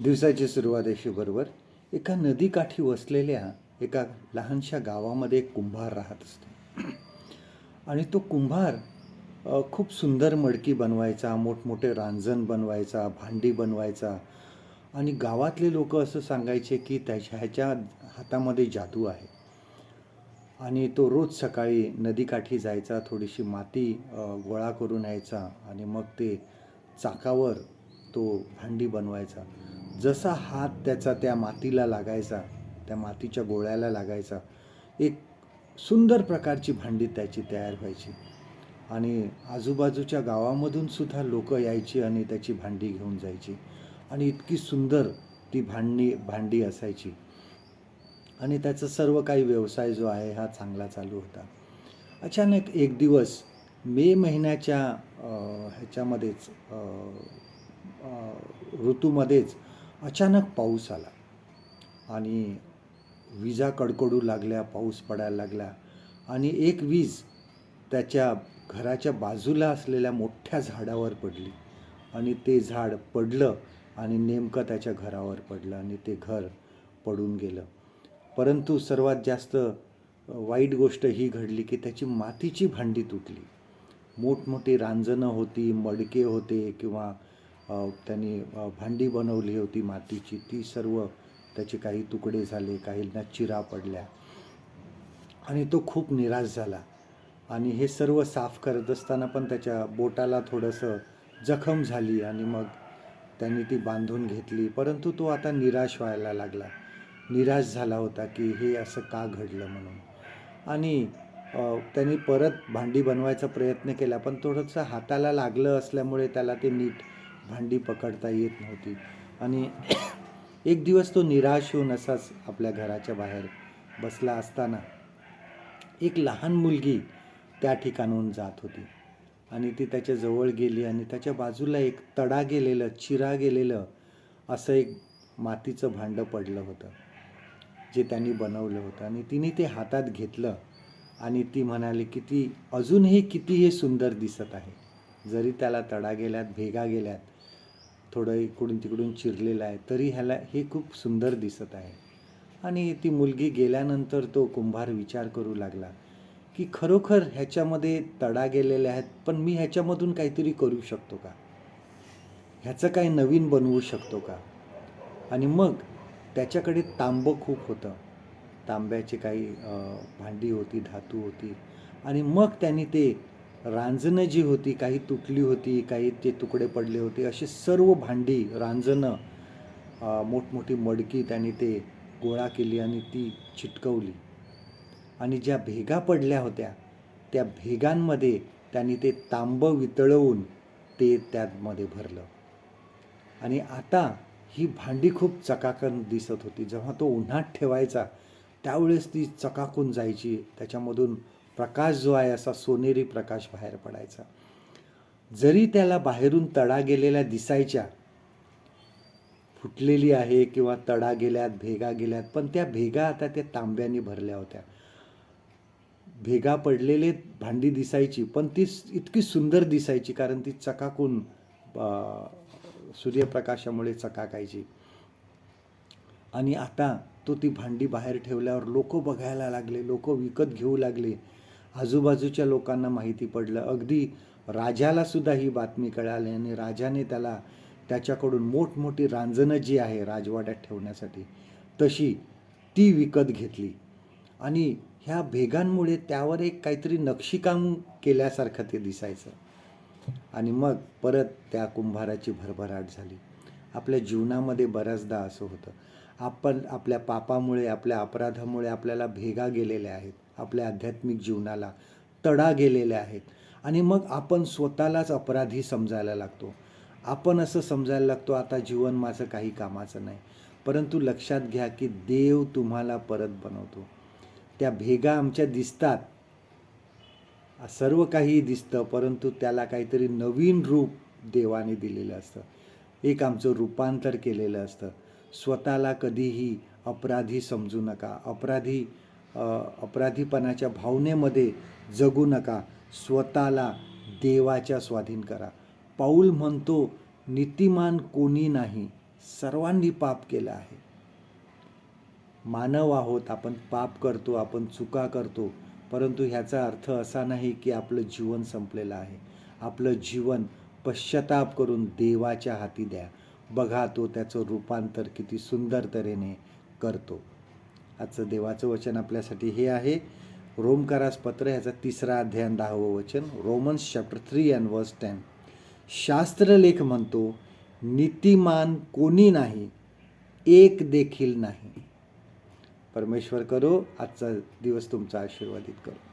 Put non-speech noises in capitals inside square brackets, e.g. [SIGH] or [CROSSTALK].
दिवसाची सुरुवात बरोबर एका नदीकाठी वसलेल्या एका लहानशा गावामध्ये एक कुंभार राहत असतो. आणि तो कुंभार खूप सुंदर मडकी बनवायचा मोठमोठे रांजण बनवायचा भांडी बनवायचा. आणि गावातले लोक असं सांगायचे की त्याच्या ह्याच्या हातामध्ये जादू आहे. आणि तो रोज सकाळी नदीकाठी जायचा थोडीशी माती गोळा करून यायचा आणि मग ते चाकावर तो भांडी बनवायचा. जसा हात त्याचा त्या मातीला लागायचा त्या मातीच्या गोळ्याला लागायचा एक सुंदर प्रकारची भांडी त्याची तयार व्हायची. आणि आजूबाजूच्या गावामधून सुद्धा लोक यायची आणि त्याची भांडी घेऊन जायची. आणि इतकी सुंदर ती भांडी भांडी असायची. आणि त्याचा सर्व काही व्यवसाय जो आहे हा चांगला चालू होता. अचानक एक दिवस मे महिन्याच्या ह्याच्यामध्येच ऋतूमध्येच अचानक पाऊस आला आणि विजा कडकडू लागल्या पाऊस पडायला लागला आणि एक वीज त्याच्या घराच्या बाजूला असलेल्या मोठ्या झाडावर पडली आणि ते झाड पडलं आणि नेमकं त्याच्या घरावर पडलं आणि ते घर पडून गेलं. परंतु सर्वात जास्त वाईट गोष्ट ही घडली की त्याची मातीची भांडी तुटली. मोठमोठी रांजणं होती मडके होते किंवा त्यांनी भांडी बनवली होती मातीची. ती सर्व त्याचे काही तुकडे झाले काहींना चिरा पडल्या. आणि तो खूप निराश झाला. आणि हे सर्व साफ करत असताना पण त्याच्या बोटाला थोडंसं जखम झाली आणि मग त्यांनी ती बांधून घेतली. परंतु तो आता निराश व्हायला लागला. निराश झाला होता की हे असं का घडलं म्हणून. आणि त्यांनी परत भांडी बनवायचा प्रयत्न केला पण थोडंसं हाताला लागलं असल्यामुळे त्याला ते नीट भांडी पकडता येत नव्हती. आणि [COUGHS] एक दिवस तो निराश होऊन असाच आपल्या घराच्या बाहेर बसला असताना एक लहान मुलगी त्या ठिकाणाहून जात होती. आणि ती त्याच्याजवळ गेली आणि त्याच्या बाजूला एक तडा गेलेलं चिरा गेलेलं असं एक मातीचं भांडं पडलं होतं जे त्यांनी बनवलं होतं. आणि तिने ते हातात घेतलं आणि ती म्हणाली की ती अजूनही किती हे सुंदर दिसत आहे. जरी त्याला तडा गेल्यात भेगा गेल्यात थोडं इकडून तिकडून चिरलेलं आहे तरी ह्याला हे खूप सुंदर दिसत आहे. आणि ती मुलगी गेल्यानंतर तो कुंभार विचार करू लागला की खरोखर ह्याच्यामध्ये तडा गेलेले आहेत पण मी ह्याच्यामधून काहीतरी करू शकतो का? ह्याचं काही नवीन बनवू शकतो का? आणि मग त्याच्याकडे तांबं खूप होतं. तांब्याची काही भांडी होती धातू होती. आणि मग त्यांनी ते रांजणं जी होती काही तुटली होती काही ते तुकडे पडले होते अशी सर्व भांडी रांजणं मोठमोठी मडकी त्यांनी ते गोळा केली आणि ती चिटकवली. आणि ज्या भेगा पडल्या होत्या त्या भेगांमध्ये त्यांनी ते तांबं वितळवून ते त्यामध्ये भरलं. आणि आता ही भांडी खूप चकाकन दिसत होती. जेव्हा तो उन्हात ठेवायचा त्यावेळेस ती चकाकून जायची त्याच्यामधून प्रकाश जो आहे असा सोनेरी प्रकाश बाहेर पडायचा. जरी त्याला बाहेरून तडा गेलेल्या दिसायच्या फुटलेली आहे किंवा तडा गेल्यात भेगा गेल्यात पण त्या भेगा आता त्या तांब्याने भरल्या होत्या. भेगा पडलेले भांडी दिसायची पण ती इतकी सुंदर दिसायची कारण ती चकाकून सूर्यप्रकाशामुळे चकाकायची. आणि आता तो ती भांडी बाहेर ठेवल्यावर लोक बघायला लागले लोक विकत घेऊ लागले. आजूबाजूच्या लोकांना माहिती पडलं. अगदी राजाला सुद्धा ही बातमी कळाली आणि राजाने त्याला त्याच्याकडून मोठमोठी रांजणं जी आहे राजवाड्यात ठेवण्यासाठी तशी ती विकत घेतली. आणि ह्या भेगांमुळे त्यावर एक काहीतरी नक्षीकाम केल्यासारखं ते दिसायचं. आणि मग परत त्या कुंभाराची भरभराट झाली. आपल्या जीवनामध्ये बऱ्याचदा असं होतं. आपण आपल्या पापामुळे आपल्या अपराधामुळे आपल्याला भेगा गेलेल्या आहेत. आपल्या आध्यात्मिक जीवनाला तडा गेलेल्या आहेत. आणि मग आपण स्वतःलाच अपराधी समजायला लागतो. आपण असं समजायला लागतो आता जीवन माझं काही कामाचं नाही. परंतु लक्षात घ्या की देव तुम्हाला परत बनवतो. त्या भेगा आमच्या दिसतात. सर्व काही दिसतं परंतु त्याला काहीतरी नवीन रूप देवाने दिलेलं असतं. एक आमचं रूपांतर केलेलं असतं. स्वतःला कधीही अपराधी समजू नका. अपराधी अपराधीपणाच्या भावनेमध्ये जगू नका. स्वतःला देवाच्या स्वाधीन करा. पाऊल म्हणतो नीतिमान कोणी नाही सर्वांनी पाप केलं आहे. मानव आहोत आपण पाप करतो आपण चुका करतो परंतु ह्याचा अर्थ असा नाही की आपलं जीवन संपलेलं आहे. आपलं जीवन पश्चाताप करून देवाच्या हाती द्या. बघा तो त्याचं रूपांतर किती सुंदर तऱ्हेने करतो. आजचं देवाचं वचन आपल्यासाठी हे आहे. रोमकारास पत्र ह्याचा तिसरा अध्याय दहावं वचन. Romans chapter three and verse ten शास्त्रलेख म्हणतो नीतिमान कोणी नाही एक देखील नाही. परमेश्वर करो आजचा दिवस तुमचा आशीर्वादित करो.